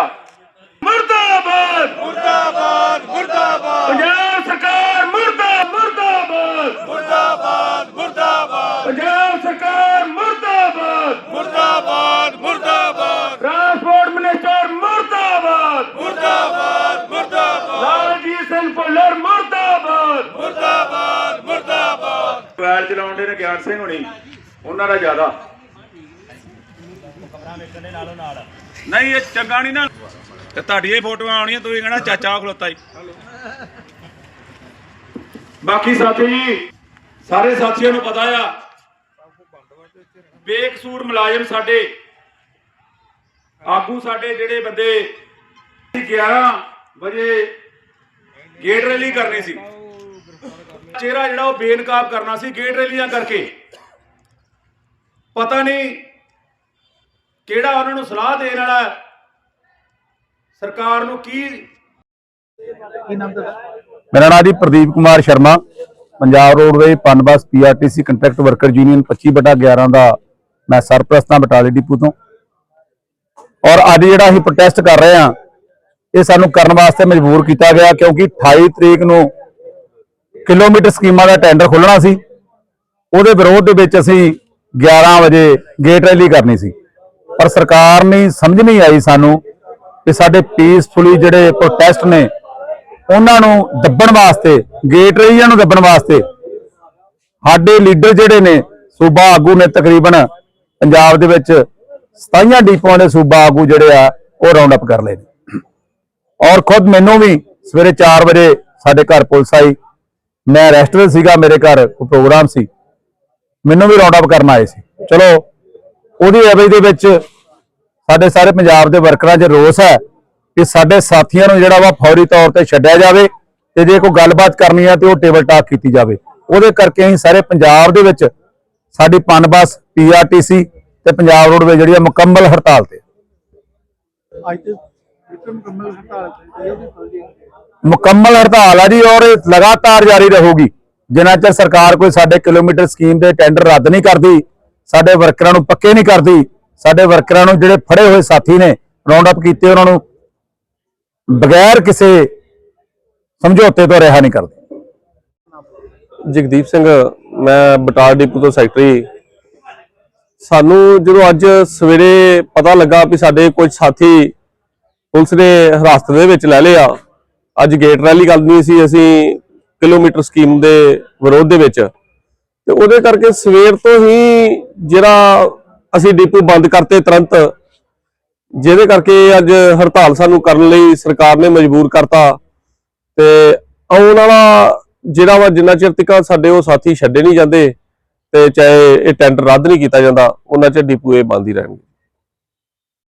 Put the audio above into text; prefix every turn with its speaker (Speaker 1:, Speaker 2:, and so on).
Speaker 1: ਗਿਆ ਮੁਰਦਾਬਾਦ! ਮੁਰਦਾਬਾਦ ਮੁਰਦਾਬਾਦ! ਪੰਜਾਬ ਸਰਕਾਰ ਮੁਰਦਾ ਮੁਰਦਾਬਾਦ! ਮੁਰਦਾਬਾਦ ਮੁਰਦਾਬਾਦ! ਪੰਜਾਬ ਸਰਕਾਰ ਮੁਰਦਾਬਾਦ! ਮੁਰਦਾਬਾਦ ਮੁਰਦਾਬਾਦ! ਟਰਾਂਸਪੋਰਟ ਮਿਨਿਸਟਰ ਮੁਰਦਾਬਾਦ! ਮੁਰਦਾਬਾਦ ਮੁਰਦਾਬਾਦ! ਲਾਲਜੀਤ ਸਿੰਘ ਭੁੱਲਰ ਮੁਰਦਾਬਾਦ! ਮੁਰਦਾਬਾਦ ਮੁਰਦਾਬਾਦ! ਪੈਰ ਚਲਾਉਂਦੇ ਨੇ ਗਿਆਨ ਸਿੰਘ ਹੋਣੀ ਉਹਨਾਂ ਦਾ ਜ਼ਿਆਦਾ। ਨਹੀਂ, ਇਹ ਚੰਗਾ ਨਹੀਂ ਨਾ। ਤੇ ਤੁਹਾਡੀਆਂ ਹੀ ਫੋਟੋਆਂ ਆਉਣੀਆਂ, ਤੁਸੀਂ ਕਹਿਣਾ ਚਾਚਾ ਖਲੋਤਾ ਹੀ। ਬਾਕੀ ਸਾਥੀ ਸਾਰੇ ਸਾਥੀਆਂ ਨੂੰ ਪਤਾ ਆ, ਬੇਕਸੂਰ ਮੁਲਾਜ਼ਮ ਸਾਡੇ, ਆਗੂ ਸਾਡੇ ਜਿਹੜੇ ਬੰਦੇ 11 ਵਜੇ ਗੇਟ ਰੈਲੀ ਕਰਨੀ ਸੀ। ਚਿਹਰਾ ਜਿਹੜਾ ਉਹ ਬੇਨਕਾਬ ਕਰਨਾ ਸੀ, ਗੇਟ ਰੈਲੀਆਂ ਕਰਕੇ। ਪਤਾ ਨਹੀਂ ਕਿਹੜਾ ਉਹਨਾਂ ਨੂੰ ਸਲਾਹ ਦੇਣ ਵਾਲਾ। ਸਰਕਾਰ ਨੂੰ ਕੀ
Speaker 2: ਮੇਰਾ ਨਾਮ ਜੀ Pradeep Kumar Sharma. Punjab roadway Punbus PRTC contract worker union 25 ਬਟਾ 11 ਦਾ ਮੈਂ ਸਰਪ੍ਰਸਤ ਹਾਂ ਬਟਾਲੇ ਡਿਪੂ ਤੋਂ। ਔਰ ਅੱਜ ਜਿਹੜਾ ਅਸੀਂ ਪ੍ਰੋਟੈਸਟ ਕਰ ਰਹੇ ਹਾਂ ਇਹ ਸਾਨੂੰ ਕਰਨ ਵਾਸਤੇ ਮਜਬੂਰ ਕੀਤਾ ਗਿਆ ਕਿਉਂਕਿ 28 ਤਰੀਕ ਨੂੰ ਕਿਲੋਮੀਟਰ ਸਕੀਮਾਂ ਦਾ ਟੈਂਡਰ ਖੁੱਲਣਾ ਸੀ। ਉਹਦੇ ਵਿਰੋਧ ਦੇ ਵਿੱਚ ਅਸੀਂ 11 ਵਜੇ ਗੇਟ ਰੈਲੀ ਕਰਨੀ ਸੀ। ਪਰ ਸਰਕਾਰ ਨੇ ਸਮਝ ਨਹੀਂ ਆਈ ਸਾਨੂੰ ਕਿ ਸਾਡੇ ਪੀਸਫੁਲੀ ਜਿਹੜੇ ਪ੍ਰੋਟੈਸਟ ਨੇ, ਉਹਨਾਂ ਨੂੰ ਦੱਬਣ ਵਾਸਤੇ ਗੇਟ ਰਹੀਆਂ ਨੂੰ ਦੱਬਣ ਵਾਸਤੇ ਸਾਡੇ ਲੀਡਰ ਜਿਹੜੇ ਨੇ, ਸੂਬਾ ਆਗੂ ਨੇ ਤਕਰੀਬਨ ਪੰਜਾਬ ਦੇ ਵਿੱਚ 27 ਡੀਪੋਆਂ ਦੇ ਸੂਬਾ ਆਗੂ ਜਿਹੜੇ ਆ, ਉਹ ਰਾਉਂਡ ਅਪ ਕਰ ਲਏ ਨੇ। ਔਰ ਖੁਦ ਮੈਨੂੰ ਵੀ ਸਵੇਰੇ 4 ਵਜੇ ਸਾਡੇ ਘਰ ਪੁਲਿਸ ਆਈ। ਮੈਂ ਰੈਸਟ ਵਿੱਚ ਸੀਗਾ, ਮੇਰੇ ਘਰ ਪ੍ਰੋਗਰਾਮ ਸੀ। ਮੈਨੂੰ ਵੀ ਰਾਉਂਡ ਅਪ ਕਰਨ ਆਏ ਸੀ। ਚਲੋ ਉਹਦੀ ਐਵਰੇਜ ਦੇ ਵਿੱਚ ਸਾਡੇ ਸਾਰੇ ਪੰਜਾਬ ਦੇ ਵਰਕਰਾਂ 'ਚ ਰੋਸ ਹੈ ਕਿ ਸਾਡੇ ਸਾਥੀਆਂ ਨੂੰ ਜਿਹੜਾ ਵਾ ਫੌਰੀ ਤੌਰ ਤੇ ਛੱਡਿਆ ਜਾਵੇ ਤੇ ਜੇ ਕੋਈ ਗੱਲਬਾਤ ਕਰਨੀ ਹੈ ਤੇ ਉਹ ਟੇਬਲ ਟਾਕ ਕੀਤੀ ਜਾਵੇ। ਉਹਦੇ ਕਰਕੇ ਅਸੀਂ ਸਾਰੇ ਪੰਜਾਬ ਦੇ ਵਿੱਚ ਸਾਡੀ ਪਨਬਸ ਪੀਆਰਟੀਸੀ ਤੇ ਪੰਜਾਬ ਰੋਡਵੇ ਜਿਹੜੀ ਆ ਮੁਕੰਮਲ ਹੜਤਾਲ ਤੇ।
Speaker 3: ਅੱਜ ਤੇ ਵਿਕਰਮ ਮੁਕੰਮਲ ਹੜਤਾਲ ਤੇ ਉਹਦੀ ਫੌਜੀ
Speaker 2: ਮੁਕੰਮਲ ਹੜਤਾਲ ਆ ਜੀ ਔਰ ਲਗਾਤਾਰ ਜਾਰੀ ਰਹੂਗੀ। ਜਿੰਨਾ ਚਿਰ ਸਰਕਾਰ ਕੋਈ ਸਾਡੇ ਕਿਲੋਮੀਟਰ ਸਕੀਮ ਦੇ ਟੈਂਡਰ ਰੱਦ ਨਹੀਂ ਕਰਦੀ ਸਾਡੇ ਵਰਕਰਾਂ ਨੂੰ ਪੱਕੇ ਨਹੀਂ ਕਰਦੀ। ਸਾਡੇ ਵਰਕਰਾਂ ਨੂੰ ਜਿਹੜੇ ਫੜੇ ਹੋਏ ਸਾਥੀ ਨੇ ਰਾਉਂਡ ਅਪ ਕੀਤੇ ਉਹਨਾਂ ਨੂੰ ਬਗੈਰ ਕਿਸੇ ਸਮਝੌਤੇ ਤੋਂ ਰਿਹਾ ਨਹੀਂ ਕਰਦੇ।
Speaker 4: ਜਗਦੀਪ ਸਿੰਘ, ਮੈਂ ਬਟਾਲ ਡਿਪੂ ਤੋਂ ਸੈਕਟਰੀ ਸਾਨੂੰ ਜਦੋਂ ਅੱਜ ਸਵੇਰੇ ਪਤਾ ਲੱਗਾ ਵੀ ਸਾਡੇ ਕੁਝ ਸਾਥੀ ਪੁਲਿਸ ਨੇ ਹਿਰਾਸਤ ਦੇ ਵਿੱਚ ਲੈ ਲਿਆ, ਅੱਜ ਗੇਟ ਰੈਲੀ ਕਰਨੀ ਸੀ ਅਸੀਂ ਕਿਲੋਮੀਟਰ ਸਕੀਮ ਦੇ ਵਿਰੋਧ ਦੇ ਵਿੱਚ। ਤੇ ਉਹਦੇ ਕਰਕੇ ਸਵੇਰ ਤੋਂ ਹੀ ਜਿਹੜਾ ਅਸੀਂ ਡਿਪੂ ਬੰਦ ਕਰਤੇ ਤੁਰੰਤ, ਜਿਹਦੇ ਕਰਕੇ ਅੱਜ ਹੜਤਾਲ ਸਾਨੂੰ ਕਰਨ ਲਈ ਸਰਕਾਰ ਨੇ ਮਜਬੂਰ ਕਰਤਾ। ਤੇ ਆਉਣ ਵਾਲਾ ਜਿਹੜਾ ਵਾ ਜਿੰਨਾ ਚਿਰ ਤੱਕ ਸਾਡੇ ਉਹ ਸਾਥੀ ਛੱਡੇ ਨਹੀਂ ਜਾਂਦੇ, ਤੇ ਚਾਹੇ ਇਹ ਟੈਂਡਰ ਰੱਦ ਨਹੀਂ ਕੀਤਾ ਜਾਂਦਾ, ਉਹਨਾਂ ਚਿਰ ਡਿਪੂ ਇਹ ਬੰਦ ਹੀ ਰਹਿਣਗੇ।